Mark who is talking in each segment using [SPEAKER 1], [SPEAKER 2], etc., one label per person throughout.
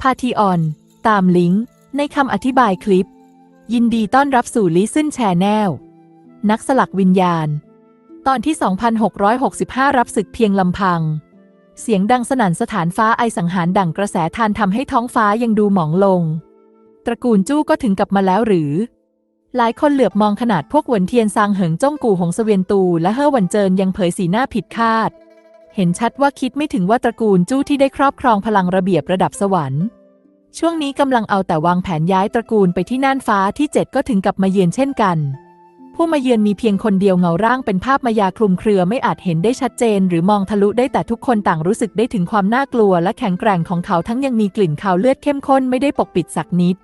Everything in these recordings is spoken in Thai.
[SPEAKER 1] พาทีออน ตามลิงก์ในคำอธิบายคลิป ยินดีต้อนรับสู่ Listen Channel นักสลักวิญญาณ ตอนที่ 2665 รับศึกเพียงลำพัง เสียงดังสนั่นสถานฟ้าไอสังหารดั่งกระแสทานทำให้ท้องฟ้ายังดูหมองลง ตระกูลจู้ก็ถึงกลับมาแล้วหรือ หลายคนเหลือบมองขนาดพวกหวนเทียนซางเหิงจ้องกูหงสเวียนตู และเฮ่อหวันเจินยังเผยสีหน้าผิดคาด เห็นชัดว่าคิดไม่ถึงว่าตระกูลจู้ที่ได้ครอบครองพลังระเบียบระดับสวรรค์ ช่วงนี้กำลังเอาแต่วางแผนย้ายตระกูลไปที่น่านฟ้าที่เจ็ดก็ถึงกับมาเยือนเช่นกัน ผู้มาเยือนมีเพียงคนเดียวเงาร่างเป็นภาพมายาคลุมเครือไม่อาจเห็นได้ชัดเจน หรือมองทะลุได้แต่ทุกคนต่างรู้สึกได้ถึงความน่ากลัว และแข็งแกร่งของเขาทั้งยังมีกลิ่นคาวเลือดเข้มข้นไม่ได้ปกปิดสักนิด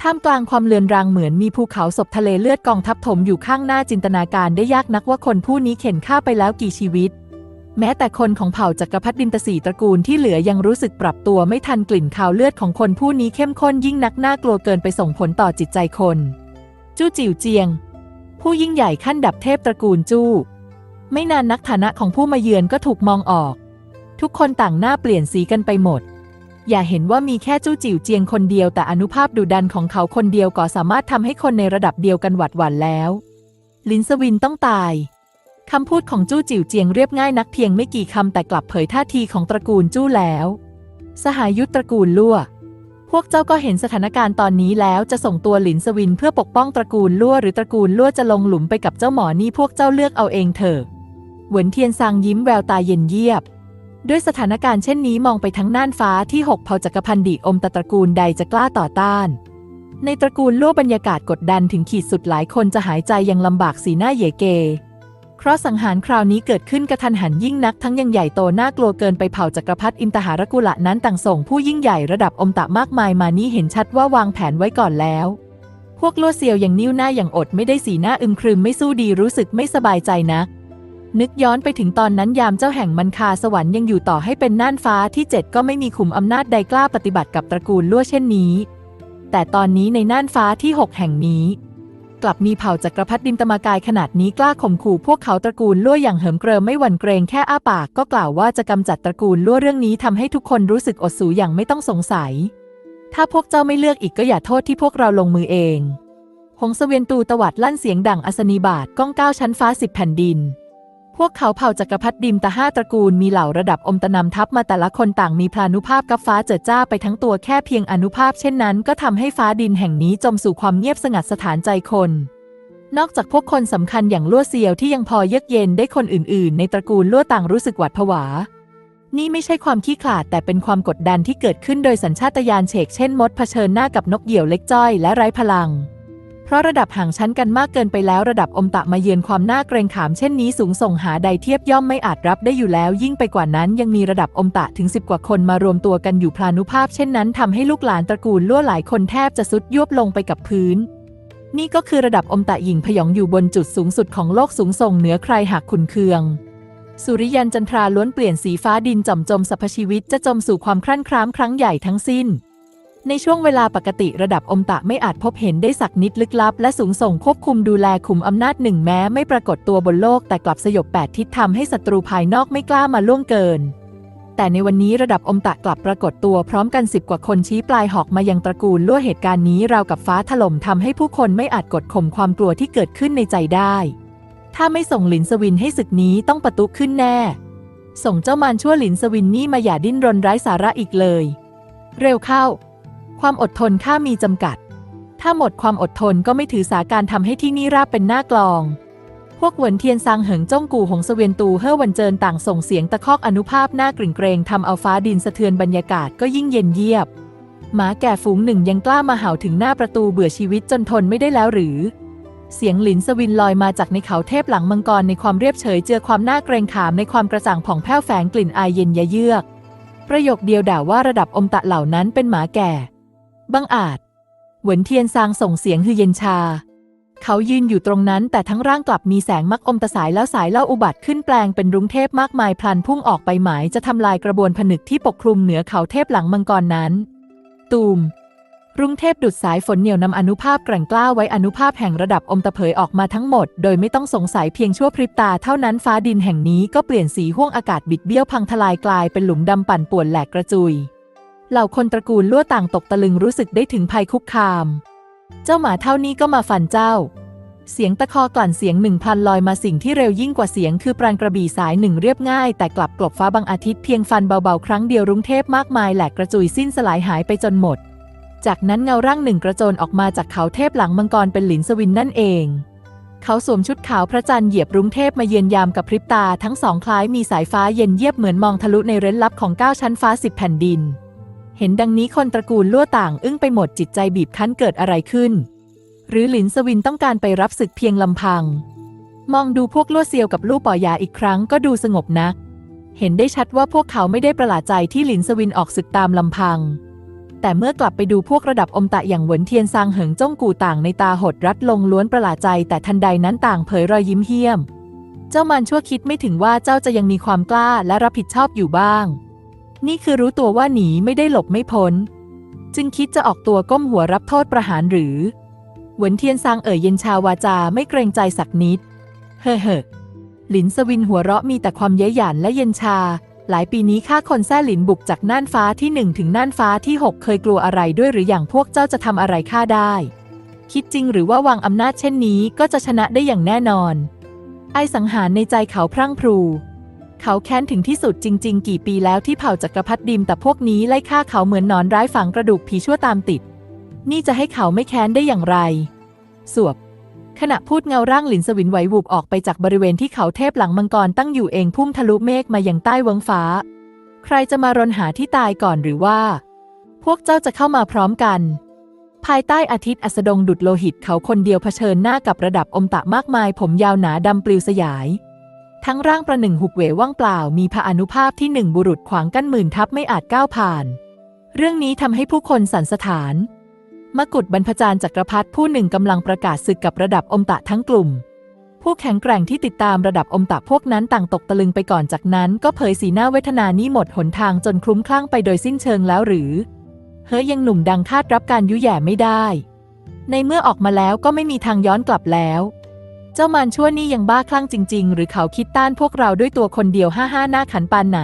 [SPEAKER 1] ท่ามกลางความเลือนรางเหมือนมีภูเขาศพทะเลเลือดกองทับถมอยู่ข้างหน้าจินตนาการได้ยากนักว่าคนผู้นี้เข็นฆ่าไปแล้วกี่ชีวิต แม้แต่คนของเผ่าจักรพรรดิดินตสีตระกูลที่เหลือยังรู้สึกปรับตัวไม่ทันกลิ่นคาวเลือดของคนผู้นี้เข้มข้นยิ่งนักน่ากลัวเกินไปส่งผลต่อจิตใจคน จู้จิ๋วเจียง ผู้ยิ่งใหญ่ขั้นดับเทพตระกูลจู้ ไม่นานนักฐานะของผู้มาเยือนก็ถูกมองออก ทุกคนต่างหน้าเปลี่ยนสีกันไปหมด อย่าเห็นว่ามีแค่จู้จิ๋วเจียงคนเดียวแต่อนุภาพดุดันของเขาคนเดียวก็สามารถทำให้คนในระดับเดียวกันหวาดหวั่นแล้ว ลินสวินต้องตาย คำพูดของจู้จิ๋วเจียงเรียบง่ายนักเพียงไม่กี่คำแต่กลับเผยท่าทีของตระกูลจู้แล้ว สหายุทธตระกูลลั่ว พวกเจ้าก็เห็นสถานการณ์ตอนนี้แล้วจะส่งตัวหลินสวินเพื่อปกป้องตระกูลลั่วหรือตระกูลลั่วจะลงหลุมไปกับเจ้าหมอนี่พวกเจ้าเลือกเอาเองเถอะเหวินเทียนซางยิ้มแววตาเย็นเยียบ ด้วยสถานการณ์เช่นนี้มองไปทั้งน่านฟ้าที่หกเผ่าจักรพันดิอมตะตระกูลใดจะกล้าต่อต้าน ในตระกูลลั่วบรรยากาศกดดันถึงขีดสุดหลายคนจะหายใจยังลำบากสีหน้าเยเก เพราะสังหารคราวนี้เกิดขึ้นกระทันหันยิ่งนักทั้งยังใหญ่โตน่ากลัวเกินไปเผ่าจักรพรรดิอิมตหารกุละนั้นต่างส่งผู้ยิ่งใหญ่ระดับอมตะมากมายมานี้เห็นชัดว่าวางแผนไว้ก่อนแล้ว พวกลัวเซียวอย่างนิ้วหน้าอย่างอดไม่ได้สีหน้าอึมครึมไม่สู้ดีรู้สึกไม่สบายใจนัก นึกย้อนไปถึงตอนนั้นยามเจ้าแห่งมันคาสวรรค์ยังอยู่ต่อให้เป็นน่านฟ้าที่เจ็ดก็ไม่มีขุมอำนาจใดกล้าปฏิบัติกับตระกูลลั่วเช่นนี้ แต่ตอนนี้ในน่านฟ้าที่หกแห่งนี้ กลับมีเผ่าจักรพรรดินตมากายขนาดนี้กล้าข่มขู่พวกเขาตระกูลลั่วอย่างเหิมเกริมไม่หวั่นเกรงแค่อ้าปากก็กล่าวว่าจะกำจัดตระกูลลั่วเรื่องนี้ทำให้ทุกคนรู้สึกอดสูอย่างไม่ต้องสงสัย ถ้าพวกเจ้าไม่เลือกอีกก็อย่าโทษที่พวกเราลงมือเอง หงสเวียนตูตวัดลั่นเสียงดังอัศนีบาทก้องก้าวชั้นฟ้าสิบแผ่นดิน พวกเขาเผ่าจักรพรรดิดิมตะห้าตระกูลมีเหล่าระดับอมตะนำทัพมาแต่ละคนต่างมีพลานุภาพกับฟ้าเจิดจ้าไปทั้งตัวแค่เพียงอนุภาพเช่นนั้นก็ทำให้ฟ้าดินแห่งนี้จมสู่ความเงียบสงัดสถานใจคน นอกจากพวกคนสำคัญอย่างลั่วเซียวที่ยังพอเยือกเย็นได้คนอื่น ๆ ในตระกูลลั่วต่างรู้สึกหวาดผวา นี่ไม่ใช่ความขี้ขลาดแต่เป็นความกดดันที่เกิดขึ้นโดยสัญชาตญาณเฉกเช่นมดเผชิญหน้ากับนกเหยี่ยวเล็กจ้อยและไร้พลัง เพราะระดับห่างชั้นกันมากเกินไปแล้วระดับอมตะมาเยือนความน่าเกรงขามเช่นนี้สูงส่งหาใดเทียบย่อมไม่อาจรับได้อยู่แล้ว ยิ่งไปกว่านั้นยังมีระดับอมตะถึงสิบกว่าคนมารวมตัวกันอยู่พลานุภาพ เช่นนั้นทำให้ลูกหลานตระกูลลั่วหลายคนแทบจะสุดยวบลงไปกับพื้น นี่ก็คือระดับอมตะหญิงพยองอยู่บนจุดสูงสุดของโลกสูงส่งเหนือใครหากขุนเคืองสุริยันจันทราล้วนเปลี่ยนสีฟ้าดินจอมจมสรรพชีวิตจะจมสู่ความครั่นคร้ามครั้งใหญ่ทั้งสิ้น ในช่วงเวลาปกติระดับอมตะไม่อาจพบเห็นได้สักนิดลึกลับ และสูงส่งควบคุมดูแลขุมอำนาจหนึ่งแม้ไม่ปรากฏตัวบนโลกแต่กลับสยบแปดทิศทำให้ศัตรูภายนอกไม่กล้ามาล่วงเกิน แต่ในวันนี้ระดับอมตะกลับปรากฏตัวพร้อมกันสิบกว่าคนชี้ปลายหอกมายังตระกูลล่วเหตุการณ์นี้ราวกับฟ้าถล่มทำให้ผู้คนไม่อาจกดข่มความกลัวที่เกิดขึ้นในใจได้ ถ้าไม่ส่งหลินสวินให้ศึกนี้ต้องประตุขึ้นแน่ ส่งเจ้ามารชั่วหลินสวินนี่มาอย่าดิ้นรนไร้สาระอีกเลย เร็วเข้า ความอดทนข้ามีจำกัด ถ้าหมดความอดทนก็ไม่ถือสาการทำให้ที่นี่ราบเป็นหน้ากลอง พวกเหวินเทียนซางเหิงจ้องกูหงเสวียนตูเฮ่อวันเจินต่างส่งเสียงตะคอกอนุภาพหน้ากริ่งเกรงทำเอาฟ้าดินสะเทือนบรรยากาศก็ยิ่งเย็นเยียบ หมาแก่ฝูงหนึ่งยังกล้ามาเห่าถึงหน้าประตูเบื่อชีวิตจนทนไม่ได้แล้วหรือ เสียงหลินสวินลอยมาจากในเขาเทพหลังมังกรในความเรียบเฉยเจือความน่าเกรงขามในความกระจ่างผ่องแผ้วแฝงกลิ่นอายเย็นยะเยือกประโยคเดียวด่าว่าระดับอมตะเหล่านั้นเป็นหมาแก่ บังอาจเหวินเทียนซางส่งเสียงฮือเย็นชา เขายืนอยู่ตรงนั้นแต่ทั้งร่างกลับมีแสงมักอมตะสายแล้วสายเล่าอุบัติขึ้นแปลงเป็นรุ้งเทพมากมายพลันพุ่งออกไปหมายจะทำลายกระบวนผนึกที่ปกคลุมเหนือเขาเทพหลังมังกรนั้น ตูมรุ่งเทพดุดสายฝนเหนียวนำอนุภาพแกร่งกล้าไว้อนุภาพแห่งระดับอมตะเผยออกมาทั้งหมด โดยไม่ต้องสงสัยเพียงชั่วพริบตาเท่านั้นฟ้าดินแห่งนี้ก็เปลี่ยนสีห้วงอากาศบิดเบี้ยวพังทลายกลายเป็นหลุมดำปั่นป่วนแหลกกระจุย เหล่าคนตระกูลลั่วต่างตกตะลึงรู้สึกได้ถึงภัยคุกคาม เจ้าหมาเท่านี้ก็มาฟันเจ้า เสียงตะคอกลั่นเสียงหนึ่งพันลอยมาสิ่งที่เร็วยิ่งกว่าเสียงคือปราณกระบี่สายหนึ่งเรียบง่าย แต่กลับกลบฟ้าบางอาทิตย์เพียงฟันเบาๆ ครั้งเดียวรุ้งเทพมากมายแหลกกระจุยสิ้นสลายหายไปจนหมด จากนั้นเงาร่างหนึ่งกระโจนออกมาจากเขาเทพหลังมังกรเป็นหลินสวินนั่นเองเขาสวมชุดขาวพระจันทร์เหยียบรุ้งเทพมาเยือนยามกับพริบตาทั้งสองคล้ายมีสายฟ้าเย็นเยียบเหมือนมองทะลุในเร้นลับของเก้าชั้นฟ้าสิบแผ่นดิน เห็นดังนี้คนตระกูลลั่วต่าง อึ้งไปหมดจิตใจบีบคั้นเกิดอะไรขึ้น หรือหลินสวินต้องการไปรับศึกเพียงลำพัง มองดูพวกลั่วเซียวกับลู่ปอยาอีกครั้งก็ดูสงบนัก เห็นได้ชัดว่าพวกเขาไม่ได้ประหลาดใจที่หลินสวินออกศึกตามลำพัง แต่เมื่อกลับไปดูพวกระดับอมตะอย่างเหวินเทียนซางเหิงจ้องกูต่างในตาหดรัดลงล้วนประหลาดใจ แต่ทันใดนั้นต่างเผยรอยยิ้มเหี้ยม เจ้ามันชั่วคิดไม่ถึงว่าเจ้าจะยังมีความกล้าและรับผิดชอบอยู่บ้าง นี่คือรู้ตัวว่าหนีไม่ได้หลบไม่พ้น จึงคิดจะออกตัวก้มหัวรับโทษประหารหรือเหวินเทียนซางเอ่ยเย็นชาวาจาไม่เกรงใจสักนิด เฮ่อเฮ่อหลินสวินหัวเราะมีแต่ความเย้ยหยันและเย็นชา หลายปีนี้ข้าคนแซ่หลินบุกจากน่านฟ้าที่หนึ่งถึงน่านฟ้าที่หกเคยกลัวอะไรด้วยหรืออย่างพวกเจ้าจะทำอะไรข้าได้ คิดจริงหรือว่าวางอำนาจเช่นนี้ก็จะชนะได้อย่างแน่นอน ไอสังหารในใจเขาพรั่งพรู เขาแค้นถึงที่สุดจริง ๆ กี่ปีแล้วที่เผ่าจักรพรรดิดิมแต่พวกนี้ไล่ฆ่าเขาเหมือนนอนร้ายฝังกระดูกผีชั่วตามติด นี่จะให้เขาไม่แค้นได้อย่างไร สวบ ขณะพูดเงาร่างหลินสวินไหววูบออกไปจากบริเวณที่เขาเทพหลังมังกรตั้งอยู่เองพุ่งทะลุเมฆมาอยังใต้วงฟ้า ใครจะมารนหาที่ตายก่อนหรือว่า พวกเจ้าจะเข้ามาพร้อมกันภายใต้อาทิตย์อัสดงดุดโลหิตเขาคนเดียวเผชิญหน้ากับระดับอมตะมากมาย ผมยาวหนาดำปลิวสยาย ทั้งร่างประหนึ่งหุบเหวว่างเปล่ามีพาอนุภาพที่หนึ่งบุรุษขวางกั้นหมื่นทัพไม่อาจก้าวผ่าน เรื่องนี้ทำให้ผู้คนสันสะท้าน มกุฎบรรพจารย์จักรพรรดิผู้หนึ่งกำลังประกาศศึกกับระดับอมตะทั้งกลุ่ม ผู้แข็งแกร่งที่ติดตามระดับอมตะพวกนั้นต่างตกตะลึงไปก่อนจากนั้น ก็เผยสีหน้าเวทนานี้หมดหนทางจนคลุ้มคลั่งไปโดยสิ้นเชิงแล้วหรือ เฮ้ยยังหนุ่มดังคาดรับการยุแย่ไม่ได้ ในเมื่อออกมาแล้วก็ไม่มีทางย้อนกลับแล้ว จ้ามารชั่วนี่ยังบ้าคลั่งจริง ๆ หรือเขาคิดต้านพวกเราด้วยตัวคนเดียวห้าห้าหน้าขันปานไหน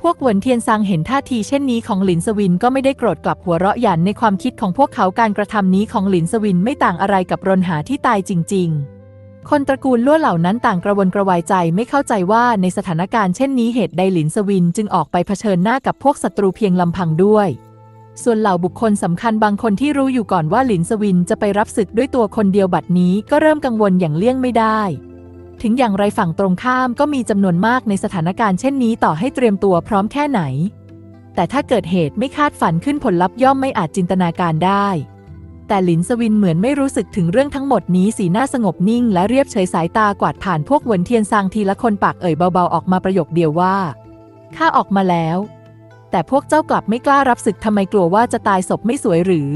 [SPEAKER 1] พวกหวนเทียนซางเห็นท่าทีเช่นนี้ของหลินสวินก็ไม่ได้โกรธกลับหัวเราะหยันในความคิดของพวกเขาการกระทำนี้ของหลินสวินไม่ต่างอะไรกับรนหาที่ตายจริง ๆคนตระกูลลั่วเหล่านั้นต่างกระวนกระวายใจไม่เข้าใจว่าในสถานการณ์เช่นนี้เหตุใดหลินสวินจึงออกไปเผชิญหน้ากับพวกศัตรูเพียงลำพังด้วย ส่วนเหล่าบุคคลสำคัญบางคนที่รู้อยู่ก่อนว่าหลินสวินจะไปรับศึกด้วยตัวคนเดียวบัดนี้ก็เริ่มกังวลอย่างเลี่ยงไม่ได้ ถึงอย่างไรฝั่งตรงข้ามก็มีจำนวนมากในสถานการณ์เช่นนี้ต่อให้เตรียมตัวพร้อมแค่ไหน แต่ถ้าเกิดเหตุไม่คาดฝันขึ้นผลลัพธ์ย่อมไม่อาจจินตนาการได้ แต่หลินสวินเหมือนไม่รู้สึกถึงเรื่องทั้งหมดนี้สีหน้าสงบนิ่ง และเรียบเฉยสายตากวาดผ่านพวกเหวินเทียนซางทีละคนปากเอ่ยเบาๆออกมาประโยคเดียวว่าข้าออกมาแล้ว แต่พวกเจ้ากลับไม่กล้ารับศึกทำไมกลัวว่าจะตายศพไม่สวยหรือ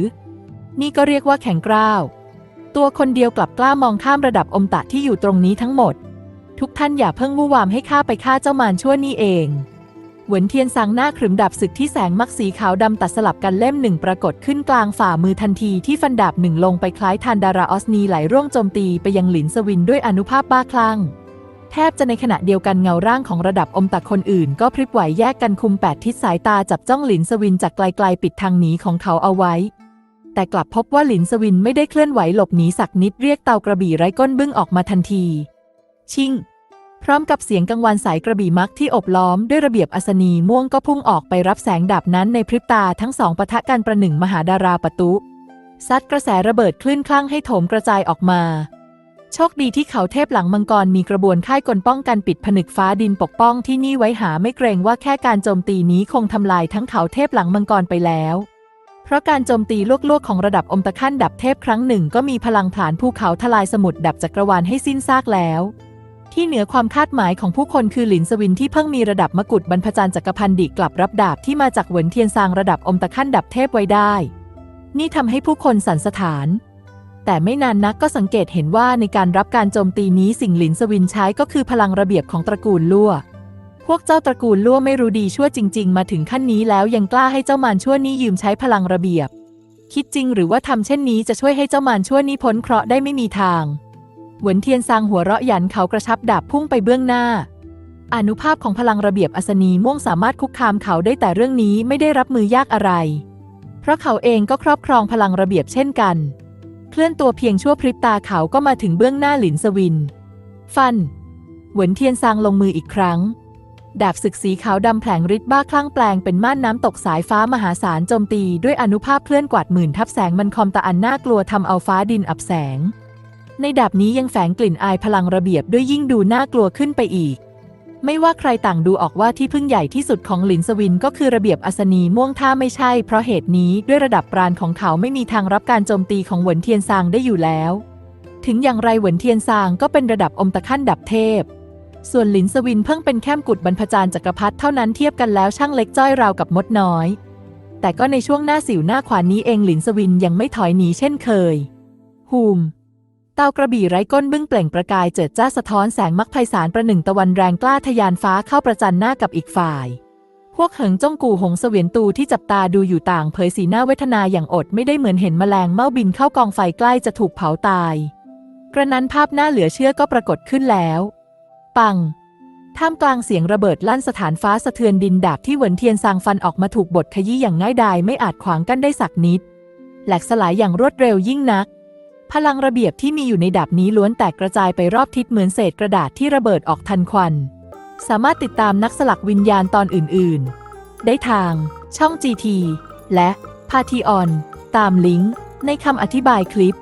[SPEAKER 1] นี่ก็เรียกว่าแข็งกร้าว ตัวคนเดียวกลับกล้ามองข้ามระดับอมตะที่อยู่ตรงนี้ทั้งหมด ทุกท่านอย่าเพิ่งวู่วามให้ข้าไปฆ่าเจ้ามารชั่วนี่เองเหวินเทียนสังหน้าขรึมดับศึกที่แสงมักสีขาวดำตัดสลับกันเล่มหนึ่งปรากฏขึ้นกลางฝ่ามือทันทีที่ฟันดาบหนึ่งลงไปคล้ายทันดาราออสนีไหลร่วงโจมตีไปยังหลินสวินด้วยอนุภาพบ้าคลั่ง แทบจะในขณะเดียวกันเงาร่างของระดับอมตะคนอื่น ก็พริบไหวแยกกันคุมแปดทิศสายตาจับจ้องหลินสวินจากไกลๆปิดทางหนีของเขาเอาไว้ แต่กลับพบว่าหลินสวินไม่ได้เคลื่อนไหวหลบหนีสักนิดเรียกเตากระบี่ไร้ก้นบึ้งออกมาทันที ชิงพร้อมกับเสียงกังวานสายกระบี่มักที่อบล้อมด้วยระเบียบอัศนีม่วงก็พุ่งออกไปรับแสงดาบนั้นในพริบตาทั้งสองปะทะกันประหนึ่งมหาดาราปะตุซัดกระแสระเบิดคลื่นคลั่งให้โถมกระจายออกมา โชคดีที่เขาเทพหลังมังกรมีกระบวนค่ายกลป้องกันปิดผนึกฟ้าดินปกป้องที่นี่ไว้หาไม่เกรงว่าแค่การโจมตีนี้คงทำลายทั้งเขาเทพหลังมังกรไปแล้ว เพราะการโจมตีลวกๆของระดับอมตะขั้นดับเทพครั้งหนึ่งก็มีพลังผลานภูเขาทลายสมุทรดับจักรวาลให้สิ้นซากแล้วที่เหนือความคาดหมายของผู้คนคือหลินสวินที่เพิ่งมีระดับมกุฎบรรพจารย์จักรพันดิกลับรับดาบที่มาจากเหวินเทียนซางระดับอมตะขั้นดับเทพไว้ได้ นี่ทำให้ผู้คนสันสถาน แต่ไม่นานนักก็สังเกตเห็นว่าในการรับการโจมตีนี้สิ่งหลินสวินใช้ก็คือพลังระเบียบของตระกูลลั่ว พวกเจ้าตระกูลลั่วไม่รู้ดีชั่วจริง ๆ มาถึงขั้นนี้แล้วยังกล้าให้เจ้ามารชั่วนี้ยืมใช้พลังระเบียบ คิดจริงหรือว่าทำเช่นนี้จะช่วยให้เจ้ามารชั่วนี้พ้นเคราะห์ได้ไม่มีทางเหวินเทียนซางหัวเราะหยันเขากระชับดาบพุ่งไปเบื้องหน้าอนุภาพของพลังระเบียบอัศนีม่วงสามารถคุกคามเขาได้แต่เรื่องนี้ไม่ได้รับมือยากอะไร เพราะเขาเองก็ครอบครองพลังระเบียบเช่นกัน เคลื่อนตัวเพียงชั่วพริบตาเขาก็มาถึงเบื้องหน้าหลินสวิน ฟัน เหวินเทียนซางลงมืออีกครั้ง ดาบศึกสีขาวดำแผลงฤทธิ์บ้าคลั่งแปลงเป็นม่านน้ำตกสายฟ้ามหาศาลโจมตีด้วยอนุภาพเคลื่อนกวาดหมื่นทับแสงมันคอมตะอันน่ากลัวทำเอาฟ้าดินอับแสง ในดาบนี้ยังแฝงกลิ่นอายพลังระเบียบด้วยยิ่งดูน่ากลัวขึ้นไปอีก ไม่ว่าใครต่างดูออกว่าที่พึ่งใหญ่ที่สุดของหลินสวินก็คือระเบียบอัศนีม่วงท่าไม่ใช่ เพราะเหตุนี้ด้วยระดับปราณของเขาไม่มีทางรับการโจมตีของเหวินเทียนซางได้อยู่แล้ว ถึงอย่างไรเหวินเทียนซางก็เป็นระดับอมตะขั้นดับเทพ ส่วนหลินสวินเพิ่งเป็นแค่มกุฎบรรพจารย์จักรพรรดิเท่านั้นเทียบกันแล้วช่างเล็กจ้อยราวกับมดน้อย แต่ก็ในช่วงหน้าสิวหน้าขวานนี้เองหลินสวินยังไม่ถอยหนีเช่นเคยฮูม เตากระบี่ไร้ก้นบึ้งเปล่งประกายเจิดจ้าสะท้อนแสงมักไพศาลประหนึ่งตะวันแรงกล้าทะยานฟ้าเข้าประจันหน้ากับอีกฝ่าย พวกเหิงจ้องกูหงเสวียนตูที่จับตาดูอยู่ต่างเผยสีหน้าเวทนาอย่างอดไม่ได้เหมือนเห็นแมลงเม่าบินเข้ากองไฟใกล้จะถูกเผาตาย กระนั้นภาพหน้าเหลือเชื่อก็ปรากฏขึ้นแล้ว ปังท่ามกลางเสียงระเบิดลั่นสถานฟ้าสะเทือนดินดาบที่เหวินเทียนซางฟันออกมาถูกบดขยี้อย่างง่ายดายไม่อาจขวางกั้นได้สักนิด แหลกสลายอย่างรวดเร็วยิ่งนัก พลังระเบียบที่มีอยู่ในดาบนี้ล้วนแตกกระจายไปรอบทิศเหมือนเศษกระดาษที่ระเบิดออกทันควัน สามารถติดตามนักสลักวิญญาณตอนอื่น ๆ ได้ทาง ช่อง GT และพาทีออน ตามลิงก์ในคำอธิบายคลิป